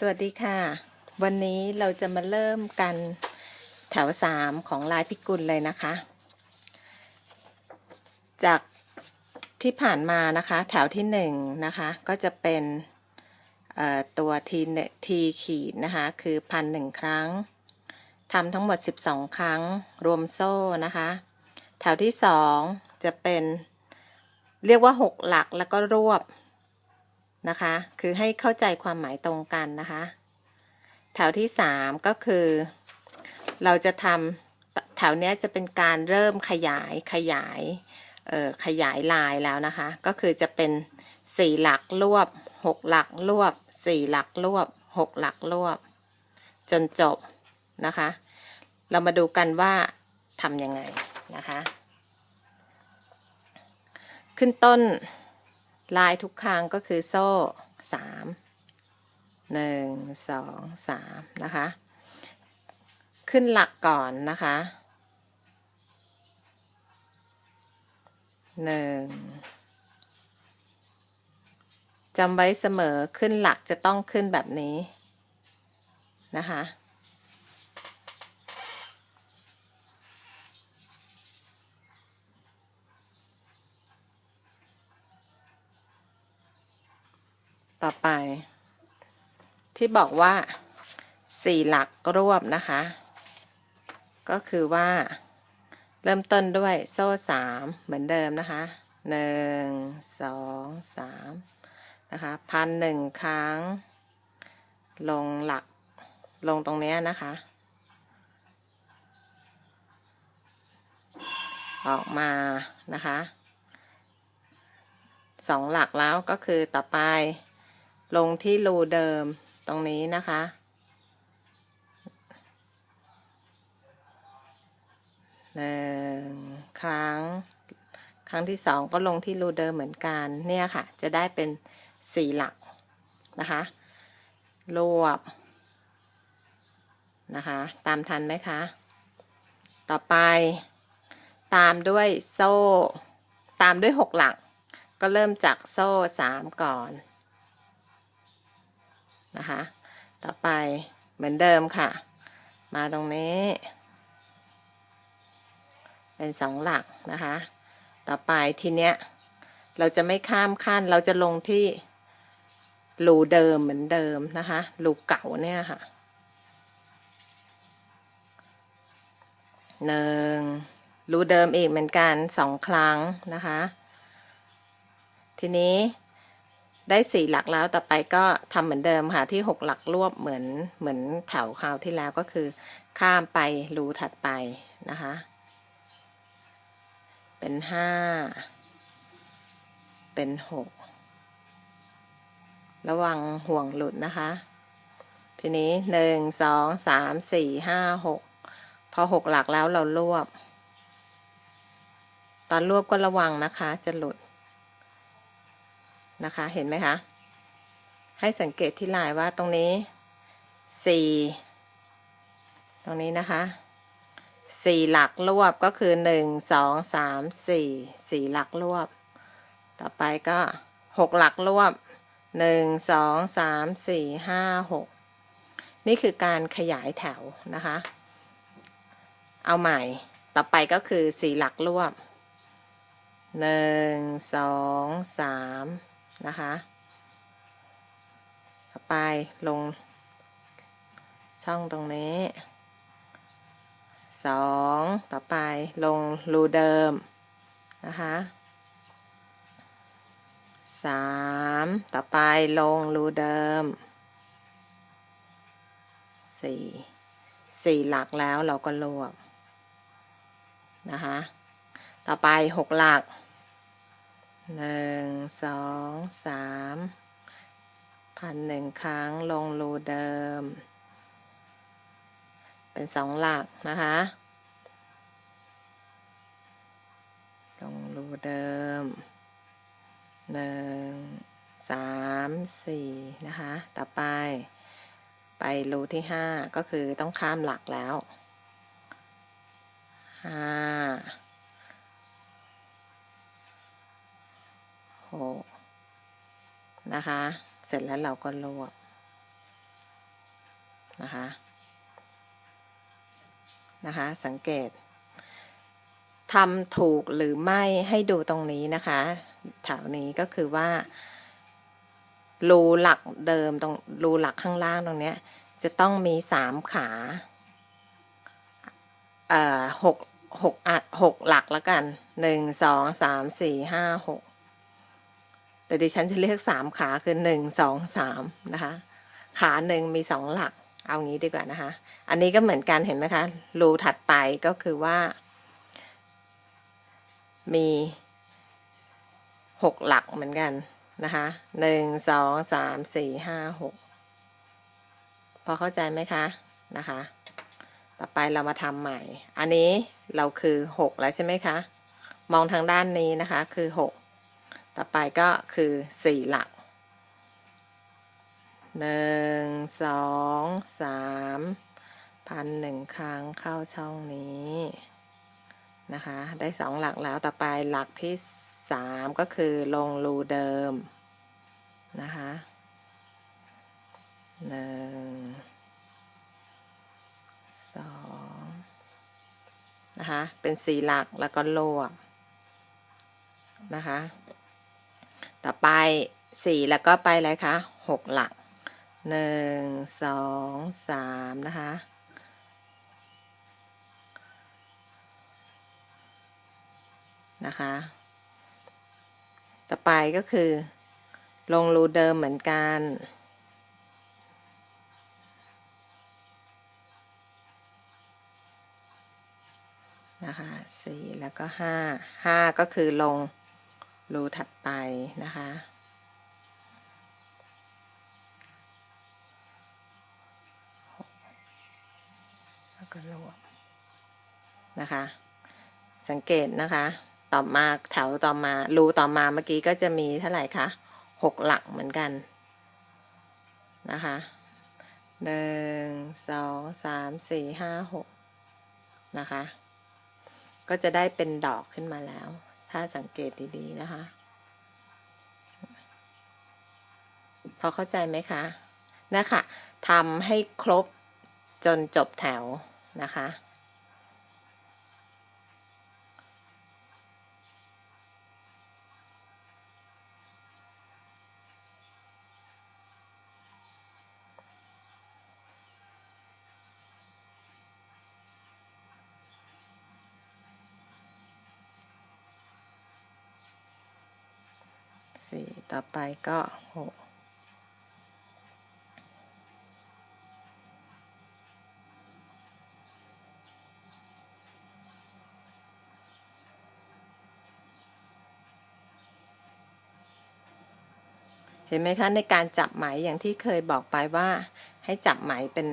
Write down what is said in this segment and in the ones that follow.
สวัสดีค่ะ วันนี้เราจะมาเริ่มกันแถวสามของลายพิกุลเลยนะคะ จากที่ผ่านมานะคะ แถวที่หนึ่งนะคะ ก็จะเป็นตัวทีทีขีดนะคะ คือพันหนึ่งครั้งทำทั้งหมด 12 ครั้งรวมโซ่นะคะ แถวที่สองจะเป็นเรียกว่า 6 หลักแล้วก็รวบ นะคะ คือให้เข้าใจความหมายตรงกันนะคะ แถวที่สามก็คือ เราจะทำแถวเนี้ยจะเป็นการเริ่มขยายขยายขยายลายแล้วนะคะ ก็คือจะเป็นสี่หลักรวบหกหลักรวบสี่หลักรวบหกหลักรวบ จนจบนะคะ เรามาดูกันว่าทำยังไงนะคะ ขึ้นต้น ลายทุกครั้งก็คือโซ่สามหนึ่งสองสามนะคะ ขึ้นหลักก่อนนะคะหนึ่งจำไว้เสมอขึ้นหลักจะต้องขึ้นแบบนี้นะคะ ต่อไป ที่บอกว่าสี่หลักรวบนะคะ ก็คือว่า เริ่มต้นด้วยโซ่สามเหมือนเดิมนะคะหนึ่งสองสามนะคะพันหนึ่งครั้ง ลงหลักลงตรงเนี้ยนะคะ ออกมานะคะสองหลักแล้วก็คือต่อไป ลงที่รูเดิมตรงนี้นะคะ หนึ่งครั้ง ครั้งที่สองก็ลงที่รูเดิมเหมือนกัน เนี่ยค่ะ จะได้เป็นสี่หลักนะคะ รวบ นะคะ ตามทันไหมคะ ต่อไป ตามด้วยโซ่ ตามด้วยหกหลัก ก็เริ่มจากโซ่สามก่อน นะคะ ต่อไปเหมือนเดิมค่ะ มาตรงนี้ เป็นสองหลักนะคะ ต่อไปทีเนี้ย เราจะไม่ข้ามขั้นเราจะลงที่รูเดิมเหมือนเดิมนะคะรูเก่าเนี่ยค่ะหนึ่งรูเดิมอีกเหมือนกันสองครั้งนะคะ ทีนี้ ได้สี่หลักแล้วต่อไปก็ทำเหมือนเดิมค่ะที่หกหลักรวบเหมือนเหมือนแถวคราวที่แล้วก็คือ ข้ามไปรูถัดไปนะคะ เป็นห้าเป็นหกระวังห่วงหลุดนะคะ ทีนี้หนึ่งสองสามสี่ห้าหกพอหกหลักแล้วเรารวบ ตอนรวบก็ระวังนะคะจะหลุด นะคะ เห็นไหมคะ ให้สังเกตที่ลายว่าตรงนี้สี่ตรงนี้นะคะสี่หลักรวบก็คือหนึ่งสองสามสี่สี่หลักรวบ ต่อไปก็หกหลักรวบหนึ่งสองสามสี่ห้าหกนี่คือการขยายแถวนะคะ เอาใหม่ ต่อไปก็คือสี่หลักรวบหนึ่งสองสาม นะคะต่อไปลง ช่องตรงนี้สองต่อไปลงรูเดิมนะคะสามต่อไปลงรูเดิมสี่สี่หลักแล้วเราก็รวบนะคะ ต่อไปหกหลัก หนึ่งสองสามพันหนึ่งครั้งลงรูเดิม เป็นสองหลักนะคะ ลงรูเดิมหนึ่งสามสี่นะคะ ต่อไป ไปรูที่ห้าก็คือต้องข้ามหลักแล้วห้าหก นะคะ เสร็จแล้วเราก็รวบนะคะ นะคะ สังเกตทำถูกหรือไม่ให้ดูตรงนี้นะคะแถวนี้ก็คือว่า รูหลักเดิมตรงรูหลักข้างล่างตรงเนี้ย จะต้องมีสามขาเอ่อหกหกอัดหกหลักแล้วกันหนึ่งสองสามสี่ห้าหก แต่ดิฉันจะเรียกสามขาคือหนึ่งสองสามนะคะ ขาหนึ่งมีสองหลัก เอางี้ดีกว่านะคะ อันนี้ก็เหมือนกันเห็นไหมคะ รูถัดไปก็คือว่า มีหกหลักเหมือนกันนะคะหนึ่งสองสามสี่ห้าหกพอเข้าใจไหมคะนะคะ ต่อไปเรามาทำใหม่ อันนี้เราคือหกแล้วใช่ไหมคะ มองทางด้านนี้นะคะคือหก ต่อไปก็คือสี่หลักหนึ่งสองสามพันหนึ่งครั้งเข้าช่องนี้นะคะ ได้สองหลักแล้วต่อไปหลักที่สามก็คือลงรูเดิมนะคะหนึ่งสองนะคะ เป็นสี่หลักแล้วก็รวบนะคะ ต่อไปสี่แล้วก็ไปอะไรคะหกหลักหนึ่งสองสามนะคะ นะคะ ต่อไปก็คือ ลงรูเดิมเหมือนกันนะคะสี่แล้วก็ห้าห้าก็คือลง รูถัดไปนะคะ แล้วก็รวบนะคะ สังเกตนะคะ ต่อมาแถวต่อมา รูต่อมาเมื่อกี้ก็จะมีเท่าไหร่คะหกหลักเหมือนกันนะคะหนึ่งสองสามสี่ห้าหกนะคะ ก็จะได้เป็นดอกขึ้นมาแล้ว ถ้าสังเกตดี ๆ นะคะ พอเข้าใจไหมคะนะคะทำให้ครบจนจบแถวนะคะ สี่ต่อไปก็หกเห็นไหมคะในการจับไหมอย่างที่เคยบอกไปว่าให้จับไหมเป็น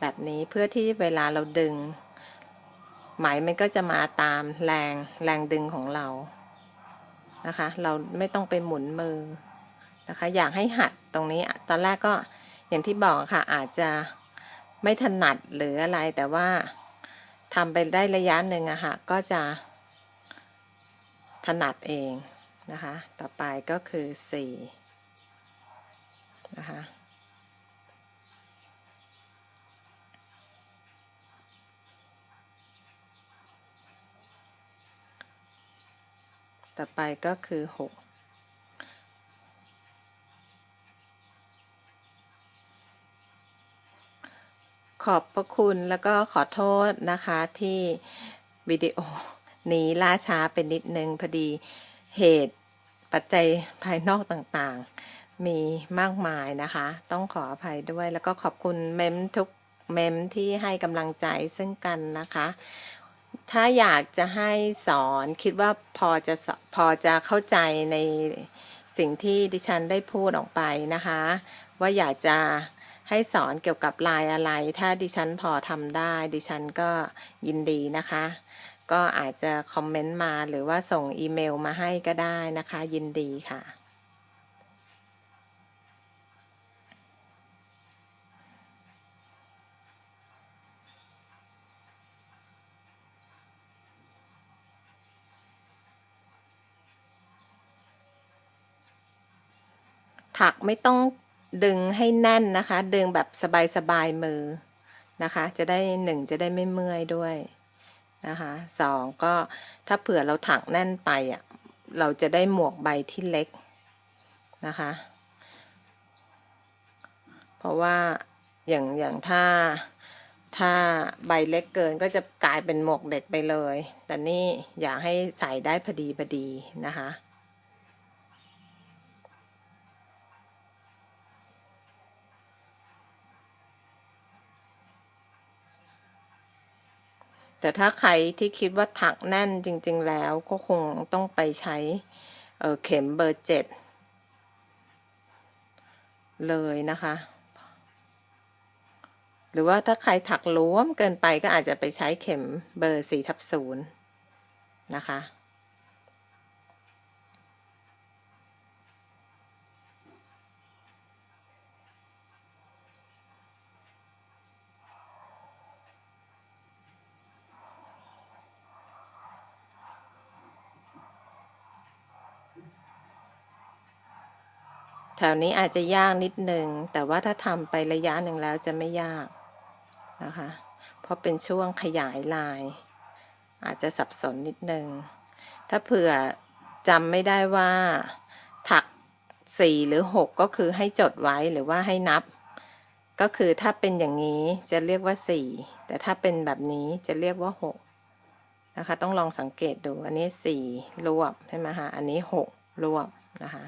แบบนี้เพื่อที่เวลาเราดึง ไหมมันก็จะมาตามแรงแรงดึงของเรา นะคะ เราไม่ต้องไปหมุนมือนะคะ อยากให้หัดตรงนี้ตอนแรกก็อย่างที่บอกค่ะ อาจจะไม่ถนัดหรืออะไรแต่ว่าทำไปได้ระยะหนึ่งอะค่ะ ก็จะถนัดเองนะคะ ต่อไปก็คือสี่นะคะ ต่อไปก็คือหกขอบพระคุณแล้วก็ขอโทษนะคะที่วิดีโอนี้ล่าช้าไปนิดนึงพอดีเหตุปัจจัยภายนอกต่างๆ มีมากมายนะคะ ต้องขออภัยด้วยแล้วก็ขอบคุณเมมทุกเมมที่ให้กำลังใจซึ่งกันนะคะ ถ้าอยากจะให้สอนคิดว่าพอจะพอจะเข้าใจในสิ่งที่ดิฉันได้พูดออกไปนะคะ ว่าอยากจะให้สอนเกี่ยวกับลายอะไร ถ้าดิฉันพอทำได้ ดิฉันก็ยินดีนะคะ ก็อาจจะคอมเมนต์มาหรือว่าส่งอีเมลมาให้ก็ได้นะคะ ยินดีค่ะ ถักไม่ต้องดึงให้แน่นนะคะ ดึงแบบสบายๆมือนะคะ จะได้หนึ่งจะได้ไม่เมื่อยด้วยนะคะสองก็ถ้าเผื่อเราถักแน่นไปอะเราจะได้หมวกใบที่เล็กนะคะ เพราะว่าอย่างอย่างถ้าถ้าใบเล็กเกินก็จะกลายเป็นหมวกเด็กไปเลย แต่นี่อยากให้ใส่ได้พอดีพอดีนะคะ แต่ถ้าใครที่คิดว่าถักแน่นจริง ๆ แล้วก็คงต้องไปใช้เเข็มเบอร์เจ็ดเลยนะคะ หรือว่าถ้าใครถักล้วมเกินไปก็อาจจะไปใช้เข็มเบอร์สี่ทับศูนย์นะคะ แถวนี้อาจจะยากนิดนึง แต่ว่าถ้าทำไประยะหนึ่งแล้วจะไม่ยากนะคะ เพราะเป็นช่วงขยายลาย อาจจะสับสนนิดนึง ถ้าเผื่อจำไม่ได้ว่า ถักสี่หรือหกก็คือให้จดไว้หรือว่าให้นับ ก็คือถ้าเป็นอย่างนี้จะเรียกว่าสี่แต่ถ้าเป็นแบบนี้จะเรียกว่าหกนะคะ ต้องลองสังเกตดู อันนี้สี่รวบใช่ไหมคะ อันนี้หกรวบนะคะ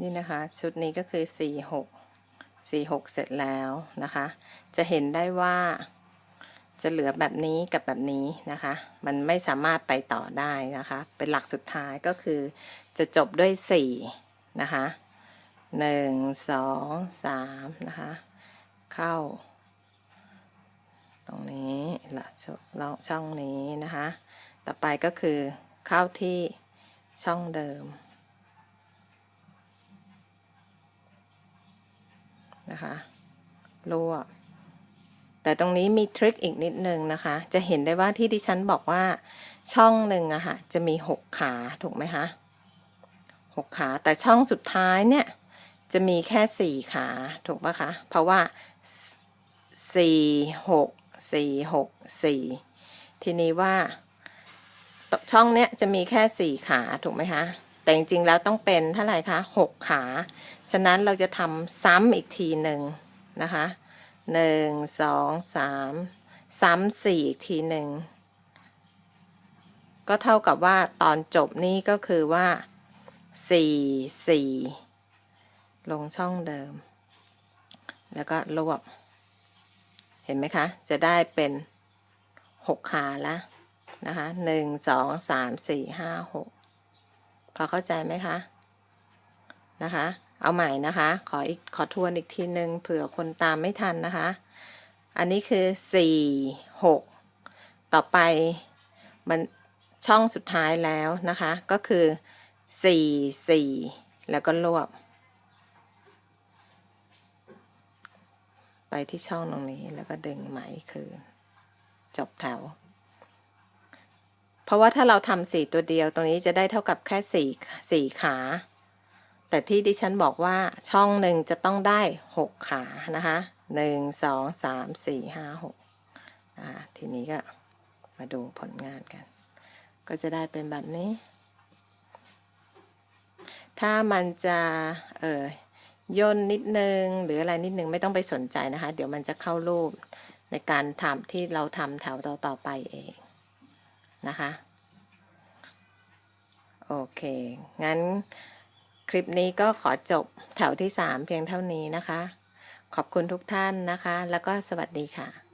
นี่นะคะชุดนี้ก็คือสี่หกสี่หกเสร็จแล้วนะคะ จะเห็นได้ว่าจะเหลือแบบนี้กับแบบนี้นะคะ มันไม่สามารถไปต่อได้นะคะ เป็นหลักสุดท้ายก็คือจะจบด้วยสี่นะคะหนึ่งสองสามนะคะ เข้า ตรงนี้ละชช่องนี้นะคะ ต่อไปก็คือเข้าที่ช่องเดิม นะคะรั่วแต่ตรงนี้มีทริคอีกนิดนึงนะคะ จะเห็นได้ว่าที่ดิฉันบอกว่าช่องหนึ่งอะค่ะจะมีหกขาถูกไหมคะหกขาแต่ช่องสุดท้ายเนี่ยจะมีแค่สี่ขาถูกปะคะ เพราะว่าสี่หกสี่หกสี่ทีนี้ว่าช่องเนี้ยจะมีแค่สี่ขาถูกไหมคะ แต่จริงๆแล้วต้องเป็นเท่าไหร่คะหกขา ฉะนั้นเราจะทำซ้ำอีกทีหนึ่งนะคะหนึ่งสองสามซ้ำสี่อีกทีหนึ่งก็เท่ากับว่าตอนจบนี่ก็คือว่าสี่สี่ลงช่องเดิม แล้วก็รวบ เห็นไหมคะ จะได้เป็นหกขาแล้วนะคะหนึ่งสองสามสี่ห้าหก อเข้าใจไหมคะนะคะ เอาใหม่นะคะ ขออีกขอทวนอีกทีหนึ่งเผื่อคนตามไม่ทันนะคะ อันนี้คือสี่หกต่อไปมันช่องสุดท้ายแล้วนะคะ ก็คือสี่สี่แล้วก็รวบ ไปที่ช่องตรงนี้แล้วก็ดึงไหมคืนจบแถว เพราะว่าถ้าเราทำสี่ตัวเดียวตรงนี้จะได้เท่ากับแค่สี่สี่ขา แต่ที่ดิฉันบอกว่าช่องหนึ่งจะต้องได้หกขานะคะหนึ่งสองสามสี่ห้าหกอ่าทีนี้ก็มาดูผลงานกัน ก็จะได้เป็นแบบนี้ ถ้ามันจะเออย่นนิดนึง หรืออะไรนิดนึงไม่ต้องไปสนใจนะคะ เดี๋ยวมันจะเข้ารูปในการทำที่เราทำแถวต่อๆไปเอง นะคะ โอเค งั้นคลิปนี้ก็ขอจบแถวที่ 3 เพียงเท่านี้นะคะ ขอบคุณทุกท่านนะคะ แล้วก็สวัสดีค่ะ